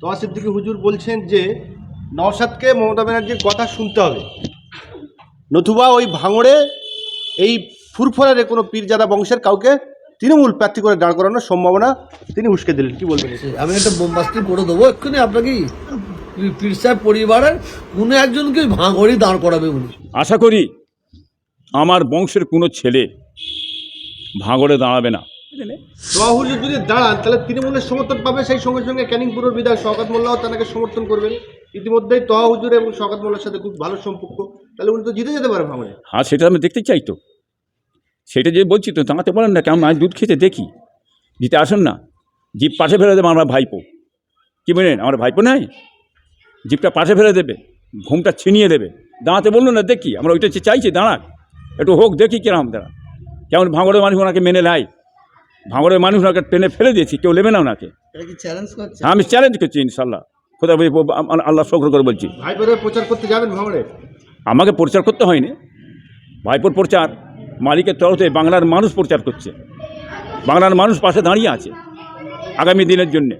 তোয়া সিদ্দিকী হুজুর বলছেন যে নওশাদকে মমতা ব্যানার্জির কথা শুনতে হবে। নতুবা ওই ভাঙড়ে এই ফুরফুরারে কোনো পীরজাদা বংশের কাউকে তৃণমূল প্রার্থী করে দাঁড় করানোর সম্ভাবনা তিনি উস্কে দিলেন। কি বলবেন? আমি একটা বোমবাস্তি করে দেবো এক্ষুনি আপনাকে পীর সাহেব পরিবারের কোনো একজনকে ভাঙড়ি দাঁড় করাবে উনি আশা করি আমার বংশের কোনো ছেলে ভাঙড়ে দাঁড়াবে না। তোয়া হুজুর যদি দাঁড়ান তাহলে তৃণমূলের সমর্থন পাবে সেই সঙ্গে সঙ্গে ক্যানিং পুরোর বিধায়ক শওকাত মোল্লাও তাকে সমর্থন করবেন। ইতিমধ্যেই তোয়া হুজুর এবং শওকাত মোল্লার সাথে খুব ভালো সম্পর্ক। তাহলে উনি তো জিতে যেতে পারে ভাঙড়ে হ্যাঁ সেটা আমি দেখতে চাই তো। সেটা যে বলছি তো দাঁড়াতে বলেন না কেমন? আজ দুধ খেতে দেখি। দিতে আসুন না। জিপ পাশে ফেলে দেবে আমার ভাইপো। কি বলেন? আমার ভাইপো নাই? জিপটা পাশে ফেলে দেবে ঘুমটা ছিনিয়ে দেবে। দাঁড়াতে বলল না দেখি। আমরা ওইটা চাইছি দাঁড়াক। একটু হোক দেখি কিরম দাঁড়া কেমন ভাঙড়ের মানুষ ওনাকে মেনে নেয়। ভাঙড়ের মানুষ ওনাকে টেনে ফেলে দিয়েছি কেউ নেবে না ওনাকে। এটা কি চ্যালেঞ্জ করছে? হ্যাঁ আমি চ্যালেঞ্জ করছি ইনশাল্লাহ কোথাও আল্লাহ শকর করে বলছি। ভাইপোরে প্রচার করতে যাবেন ভাঙড়ে? আমাকে প্রচার করতে হয়নি। ভাইপোর প্রচার মালিকের তরফে বাংলার মানুষ প্রচার করছে। বাংলার মানুষ পাশে দাঁড়িয়ে আছে আগামী দিনের জন্যে।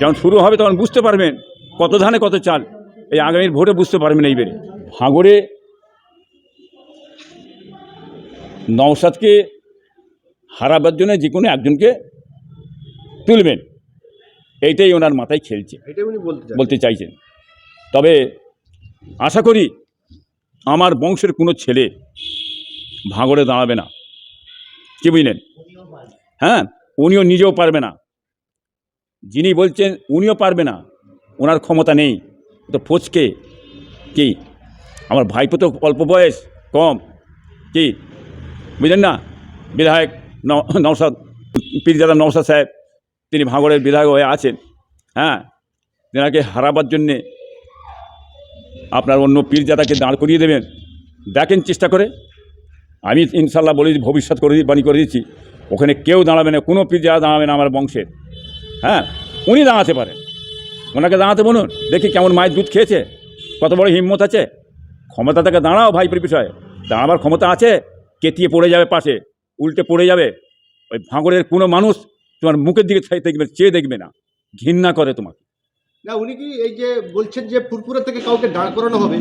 যখন শুরু হবে তখন বুঝতে পারবেন কত ধানে কত চাল। এই আগামীর ভোটে বুঝতে পারবেন এইবারে। ভাঙড়ে নওসাদকে হারাবার জন্য যে কোনো একজনকে তুলবেন। এইটাই ওনার মাথায় খেলছে। বলতে চাইছেন। তবে আশা করি আমার বংশের কোনো ছেলে ভাঙড়ে দাঁড়াবে না। কি বুঝলেন? হ্যাঁ উনিও নিজেও পারবে না। যিনি বলছেন উনিও পারবে না ওনার ক্ষমতা নেই। তো ফচকে কি? আমার ভাইপো তো অল্প বয়স কম। কি? বুঝলেন না? বিধায়ক নওশাদ, পীরজাদা নওশাদ সাহেব, তিনি ভাঙড়ের বিধায়ক হয়ে আছেন। হ্যাঁ? তেনাকে হারাবার জন্যে আপনার অন্য পীরজাদাকে দাঁড় করিয়ে দেবেন। দেখেন চেষ্টা করে। আমি ইনশাল্লাহ বলে, ভবিষ্যৎ করে বাণী করে দিচ্ছি। ওখানে কেউ দাঁড়াবে না, কোনো পীরজাদা দাঁড়াবে না আমার বংশের। হ্যাঁ? উনি দাঁড়াতে পারেন। ওনাকে দাঁড়াতে বলুন, দেখি কেমন মায়ের দুধ খেয়েছে, কত বড় হিম্মত আছে। ক্ষমতা থেকে দাঁড়াও ভাইপের বিষয়ে দাঁড়াবার ক্ষমতা আছে কেতিয়ে পড়ে যাবে পাশে। উল্টে পড়ে যাবে। ওই ভাঙড়ের কোনো মানুষ তোমার মুখের দিকে দেখবে চেয়ে দেখবে না। ঘৃণা করে তোমাকে। না উনি কি এই যে বলছেন যে ফুরফুরা থেকে কাউকে দাঁড় করানো হবে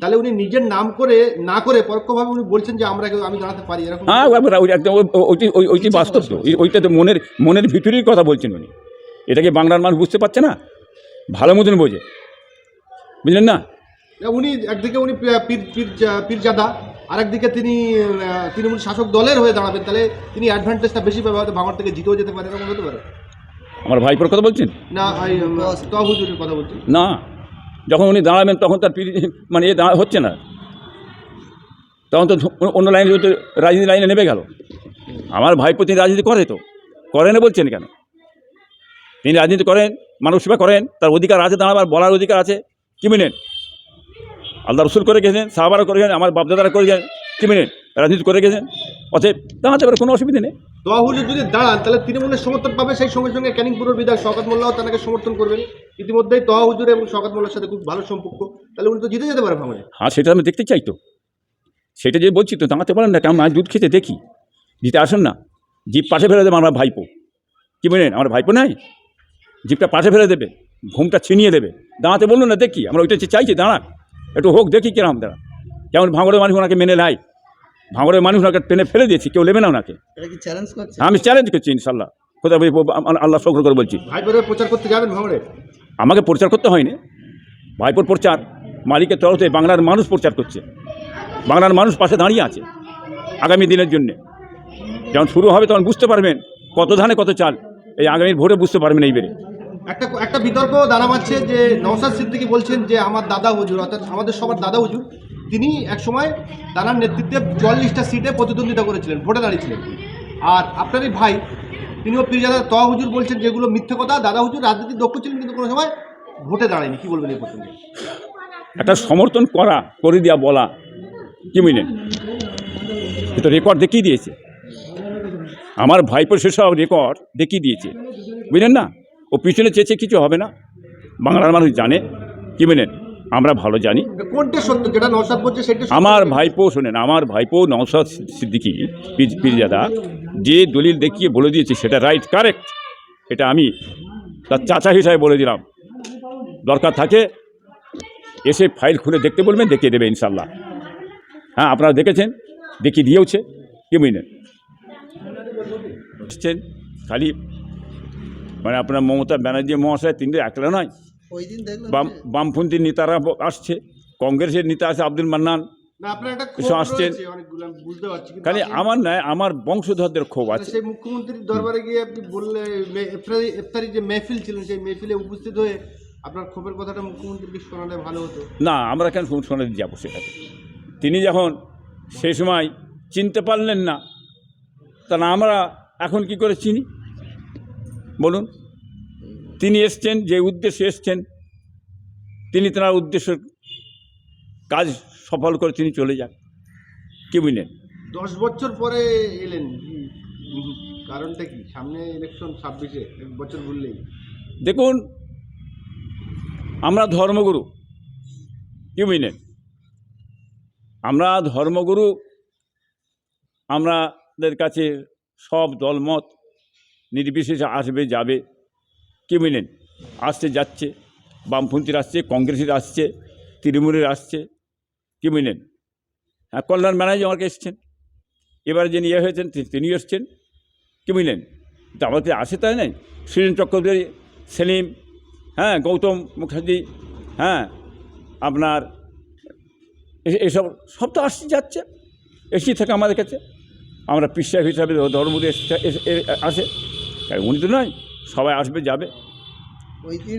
তাহলে উনি নিজের নাম করে না করে পরোক্ষভাবে উনি বলছেন যে আমরা কেউ- আমি দাঁড়াতে পারি এরকম হ্যাঁ একদম ওই- ওই- ওইটি ওইটি বাস্তব তো। ওইটা তো মনের মনের ভিতরের কথা বলছেন উনি। এটাকে বাংলার মানুষ বুঝতে পারছে না? ভালো মতন বোঝে। বুঝলেন না? না, উনি একদিকে উনি পীর পীর- পীরজাদা আরেকদিকে তিনি তৃণমূল শাসক দলের হয়ে দাঁড়াবেন তাহলে তিনি অ্যাডভান্টেজটা বেশি পাবে হয়তো ভাঙড় থেকে জিতেও যেতে পারে এরকম হতে পারে। আমার ভাইপোর কথা বলছেন? না ভাই হুজুরের কথা বলছি। না যখন উনি দাঁড়াবেন তখন তার পীর- মানে এ দাঁড়া হচ্ছে না। তখন তো অন্য লাইনে রাজনীতি লাইনে নেমে গেল। আমার ভাইপো তিনি রাজনীতি করে তো। করে না বলছেন কেন? তিনি রাজনীতি করেন মানুষ সেবা করেন তার অধিকার আছে দাঁড়াবার বলার অধিকার আছে। কি মিনেন আল্লাহ রসুল করে গেছেন সাহাবারা করে গেছেন আমার বাপদাদারা করে গেছেন কি মিনেন রাজনীতি করে গেছেন অতএব দাঁড়াতে পারে কোনো অসুবিধা নেই। হুজুর যদি দাঁড়ান তাহলে তৃণমূলের সমর্থন পাবে সেই সঙ্গে সঙ্গে ক্যানিং পুরোর বিধায়ক শওকাত মোল্লাও তাকে সমর্থন করবেন। ইতিমধ্যেই তোয়া হুজুর এবং শওকাত মোল্লার সাথে খুব ভালো সম্পর্ক। তাহলে উনি তো জিতে যেতে পারে ভাঙড়ে হ্যাঁ সেটা আমি দেখতে চাই তো। সেটা যে বলছি তো দাঁড়াতে পারেন না কেমন দুধ খেতে দেখি। জিতে আসুন না। জিপ পাশে ফেলে দেবে আমার ভাইপো। কি বলেন আমার ভাইপো নাই? জিপটা পাশে ফেলে দেবে ঘুমটা ছিনিয়ে দেবে। দাঁড়াতে বলল না দেখি। আমরা ওইটা চাইছি দাঁড়াক একটু হোক দেখি কিরম দাঁড়া কেমন ভাঙড়ের মানুষ ওনাকে মেনে নেয়। ভাঙড়ের মানুষ ওনাকে টেনে ফেলে দিয়েছি কেউ নেবে না ওনাকে। এটা কি চ্যালেঞ্জ করছে? হ্যাঁ আমি চ্যালেঞ্জ করছি ইনশাল্লাহ। কোথাও আল্লাহ শকর করে বলছি। ভাইপোরে প্রচার করতে যাবেন ভাঙড়ে? আমাকে প্রচার করতে হয়নি। ভাইপোর প্রচার মালিকের তরফে বাংলার মানুষ প্রচার করছে। বাংলার মানুষ পাশে দাঁড়িয়ে আছে আগামী দিনের জন্যে। যখন শুরু হবে তখন বুঝতে পারবেন কত ধানে কত চাল। এই আগামীর ভোটে বুঝতে পারবেন এই এইবারে। একটা একটা বিতর্ক দাঁড়া মারছে যে নওসাদ সিদ্দিকী বলছেন যে আমার দাদা হুজুর, অর্থাৎ আমাদের সবার দাদা হুজুর, তিনি একসময় দানার নেতৃত্বে চুয়াল্লিশটা সিটে প্রতিদ্বন্দ্বিতা করেছিলেন, ভোটে দাঁড়িয়েছিলেন। আর আপনারই ভাই, তিনিও পীরজাদা তোয়া হুজুর বলছেন যেগুলো মিথ্যে কথা, দাদা হুজুর রাজনীতি দক্ষ ছিলেন কিন্তু কোনো সময় ভোটে দাঁড়ায়নি। কী বলবেন এই প্রসঙ্গে? একটা সমর্থন করা, করে দেওয়া বলা, কি সে তো রেকর্ড দেখিয়ে দিয়েছে। আমার ভাইপোর সেসব রেকর্ড দেখিয়ে দিয়েছে। বুঝলেন না? ও পিছনে চেয়েছে কিছু হবে না। বাংলার মানুষ জানে। কি বুঝলেন আমরা ভালো জানি। কোনটা সত্য? যেটা নওসাদ বলছে সেটা আমার ভাইপো শোনেন আমার ভাইপো নওসাদ সিদ্দিকি পীর- পীরজাদা যে দলিল দেখিয়ে বলে দিয়েছে সেটা রাইট কারেক্ট এটা আমি তার চাচা হিসাবে বলে দিলাম। দরকার থাকে এসে ফাইল খুলে দেখতে বলবেন দেখিয়ে দেবে ইনশাল্লাহ হ্যাঁ আপনারা দেখেছেন? দেখিয়ে দিয়েওছে। কি বুঝলেন খালি মানে আপনার মমতা ব্যানার্জি মহাশয় তিনি একলা নয়। বাম বামপন্থী নেতারা আসছে কংগ্রেসের নেতা আছে আব্দুল মান্নান। না আসছেন। খালি আমার নয় আমার বংশধরদের ক্ষোভ আছে। মুখ্যমন্ত্রীর দরবারে গিয়ে আপনি বললে ইফতারি- যে মেহফিল ছিলেন সেই মেহফিলে উপস্থিত হয়ে আপনার ক্ষোভের কথাটা মুখ্যমন্ত্রীকে শোনালে ভালো হতো। না আমরা কেন শোনা যাব সেটাকে তিনি যখন সেই সময় চিনতে পারলেন না তাহলে আমরা এখন কি করে চিনি? বলুন। তিনি এসছেন যে উদ্দেশ্যে এসছেন তিনি তার উদ্দেশ্য কাজ সফল করে তিনি চলে যান। কি বুঝলেন? দশ বছর পরে এলেন। কারণটা কি? সামনে ইলেকশন ছাব্বিশে এক বছর বললেই দেখুন আমরা ধর্মগুরু। কি বুঝলেন? আমরা ধর্মগুরু আমাদের কাছে সব দলমত। নির্বিশেষে আসবে, যাবে। কি বুঝলেন আসছে যাচ্ছে, বামপন্থীর আসছে, কংগ্রেসের আসছে, তৃণমূলের আসছে। কি বুঝলেন হ্যাঁ কল্যাণ ব্যানার্জি আমাকে এসছেন। এবারে যিনি ইয়ে হয়েছেন তিনি এসছেন। কি বুঝলেন তা আমাদের আসে তাই নাই? সুজন চক্রবর্তী, সেলিম হ্যাঁ গৌতম মুখার্জি হ্যাঁ আপনার এসব সব তো আসছে যাচ্ছে। এসেই থাকে আমাদের কাছে। আমরা পিসাব হিসাবে ধর্মদের আসে। উনি তো নয় সবাই আসবে যাবে।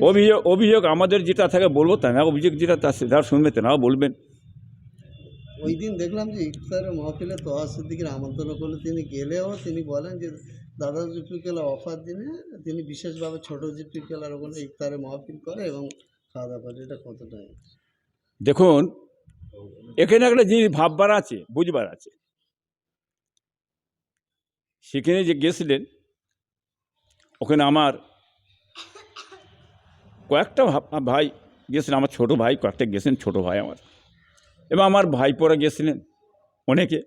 অভিযোগ অভিযোগ আমাদের যেটা থাকে বলব তা না অভিযোগ যেটা তা সেটা শুনবে তেনাও বলবেন। ওই দিন দেখলাম যে ইফতারের মহফিলে তোহা সিদ্দিকের আমন্ত্রণ করলে তিনি গেলেও তিনি বলেন যে দাদা জিপিকেলা অফার দিনে তিনি বিশেষভাবে ছোটো জিপিকেলার ওখানে ইফতারে মহফিল করে এবং খাওয়া দাওয়া করে। এটা কতটা দেখুন এখানে একটা জিনিস ভাববার আছে বুঝবার আছে। সেখানে যে গেছিলেন ওখানে আমার কয়েকটা ভাই গেছিলেন, আমার ছোট ভাই, কয়েকটা গেছেন, ছোট ভাই আমার। এবং আমার ভাই ভাইপোরা গেছিলেন অনেকে।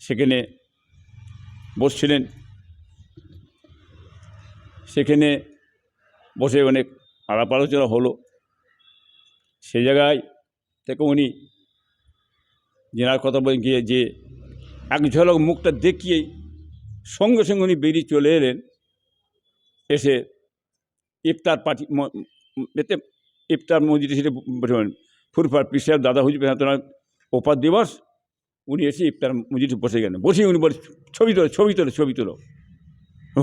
সেখানে বসছিলেন। সেখানে বসে অনেক আলাপ আলোচনা হলো। সে জায়গায় থেকে উনি জেনার কথা বলে গিয়ে যে এক ঝলক মুখটা দেখিয়েই সঙ্গে সঙ্গে উনি বেরিয়ে চলে এলেন। এসে ইফতার পার্টি এতে ইফতার মসজিদে সেটা বসবেন ফুরফার পিসার দাদা হুজবে তোমার ওপার দিবস, উনি এসে ইফতার মসজিদে বসে গেলেন। বসে উনি বলে, ছবি তোলো ছবি তোলো ছবি তোলো।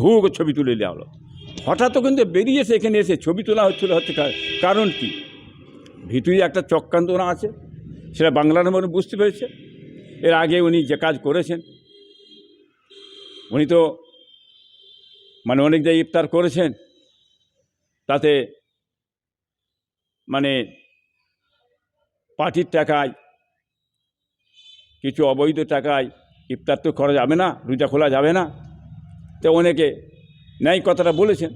হু ছবি তুলে দেওয়া হলো। হঠাৎ কিন্তু বেরিয়ে এসে এখানে এসে ছবি তোলা হচ্ছিল হচ্ছে কারণ কি? ভিতরে একটা চক্রান্ত চক্রান্তনা আছে, সেটা বাংলার মধ্যে বুঝতে পেরেছে। এর আগে উনি যে কাজ করেছেন, উনি তো মানে অনেক জায়গায় ইফতার করেছেন, তাতে মানে পার্টির টাকায়, কিছু অবৈধ টাকায় ইফতার তো করা যাবে না, রোজা খোলা যাবে না। তো অনেকে ন্যায় কথাটা বলেছেন।